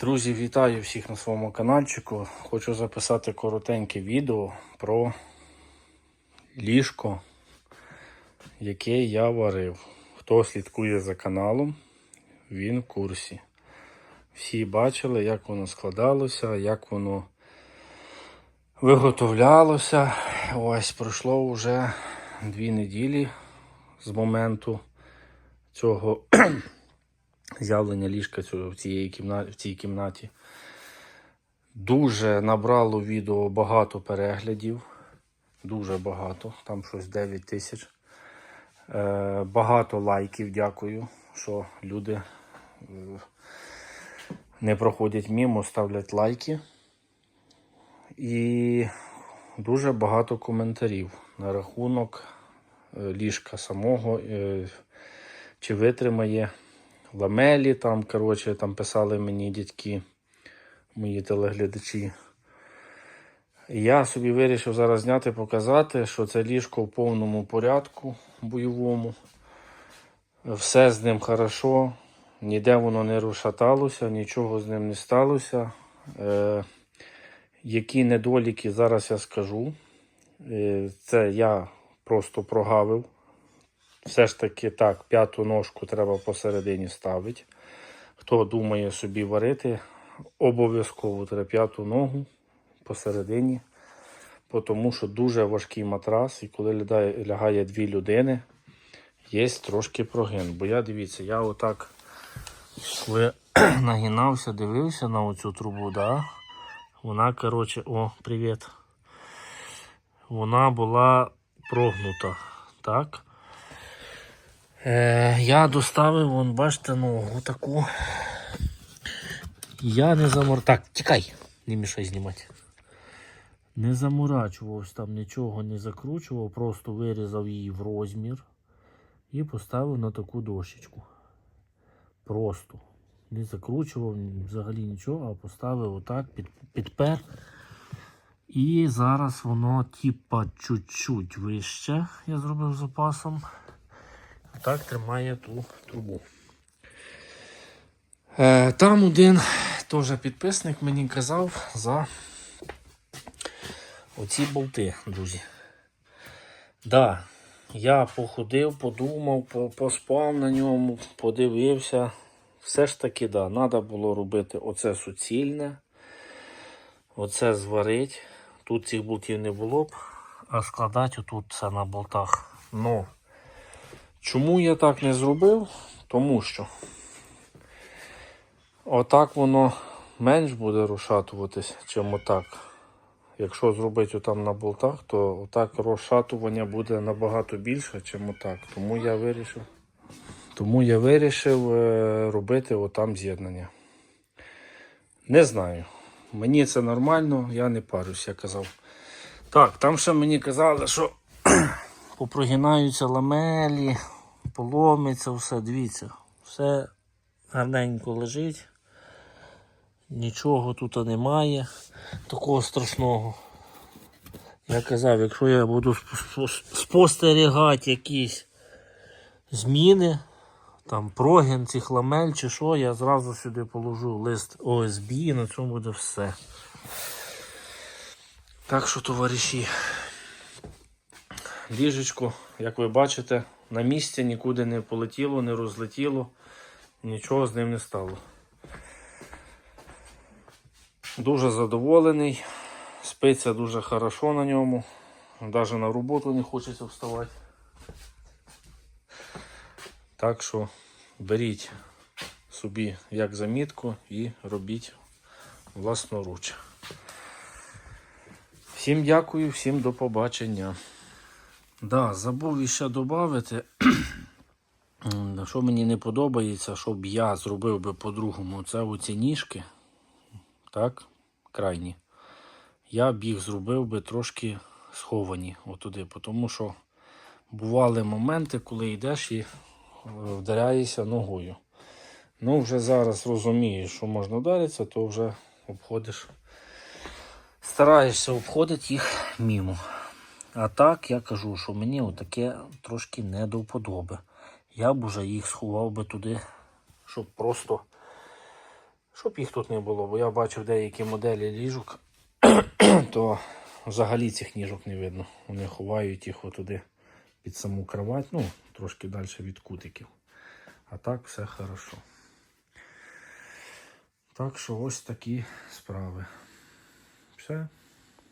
Друзі, вітаю всіх на своєму каналчику. Хочу записати коротеньке відео про ліжко, яке я варив. Хто слідкує за каналом, він в курсі. Всі бачили, як воно складалося, як воно виготовлялося. Ось пройшло вже дві неділі з моменту цього з'явлення ліжка в, цієї кімнаті, в цій кімнаті. Дуже набрало відео багато переглядів. Дуже багато, там щось 9 тисяч. Е, багато лайків, дякую, що люди е, не проходять мімо, ставлять лайки. І дуже багато коментарів на рахунок е, ліжка самого, е, чи витримає ламелі, там, коротше, там писали мені дядьки, мої телеглядачі. Я собі вирішив зараз зняти, показати, що це ліжко в повному порядку бойовому. Все з ним хорошо, ніде воно не розшаталося, нічого з ним не сталося. Е, які недоліки зараз я скажу. Е, це я просто прогавив. Все ж таки так, п'яту ножку треба посередині ставити. Хто думає собі варити, обов'язково треба п'яту ногу посередині, тому що дуже важкий матрас, і коли лягає, лягає дві людини, є трошки прогин. Бо я дивіться, я отак коли нагинався, дивився на оцю трубу, да? вона, коротше, о, привіт. Вона була прогнута. Так. Е, я доставив, вон, бачите, ногу таку. Я не замор... Так, тікай, не мішай знімати. Не заморачувався там, нічого не закручував, просто вирізав її в розмір і поставив на таку дощечку. Просто. Не закручував взагалі нічого, а поставив отак, під, підпер. І зараз воно типа чуть-чуть вище. Я зробив запасом. Так тримає ту трубу. Е, там один теж підписник мені казав за оці болти, друзі. Да, я походив, подумав, поспав на ньому, подивився. Все ж таки, да, треба було робити оце суцільне, оце зварити. Тут цих болтів не було б, а складати отут це на болтах. Ну, Чому я так не зробив? Тому що отак воно менш буде розшатуватись, чим отак. Якщо зробити отам на болтах, то отак розшатування буде набагато більше, чим отак. Тому я вирішив, тому я вирішив е, робити отам з'єднання. Не знаю. Мені це нормально, я не парюсь, я казав. Так, там ще мені казали, що попрогинаються ламелі, поломиться, все, дивіться, все гарненько лежить. Нічого тут немає такого страшного. Я казав, якщо я буду сп- сп- спостерігати якісь зміни, там прогін цих ламель чи що, я зразу сюди положу лист ОСБ і на цьому буде все. Так що, товариші, ліжечко, як ви бачите, на місці нікуди не полетіло, не розлетіло, нічого з ним не стало. Дуже задоволений, спиться дуже хорошо на ньому, навіть на роботу не хочеться вставати. Так що беріть собі як замітку і робіть власноруч. Всім дякую, всім до побачення. Да, забув іще додати, що мені не подобається, щоб я зробив би по-другому. Це оці ніжки, так, крайні. Я б їх зробив би трошки сховані отуди, тому що бували моменти, коли йдеш і е, вдаряєшся ногою. Ну, вже зараз розумієш, що можна вдаритися, то вже обходиш. Стараєшся обходити їх мімо. А так я кажу, що мені отаке трошки не до вподоби. Я б уже їх сховав би туди, щоб просто Щоб їх тут не було, бо я бачив деякі моделі ліжок, то взагалі цих ніжок не видно. Вони ховають їх отуди під саму кровать, ну, трошки далі від кутиків. А так все хорошо. Так що ось такі справи. Все.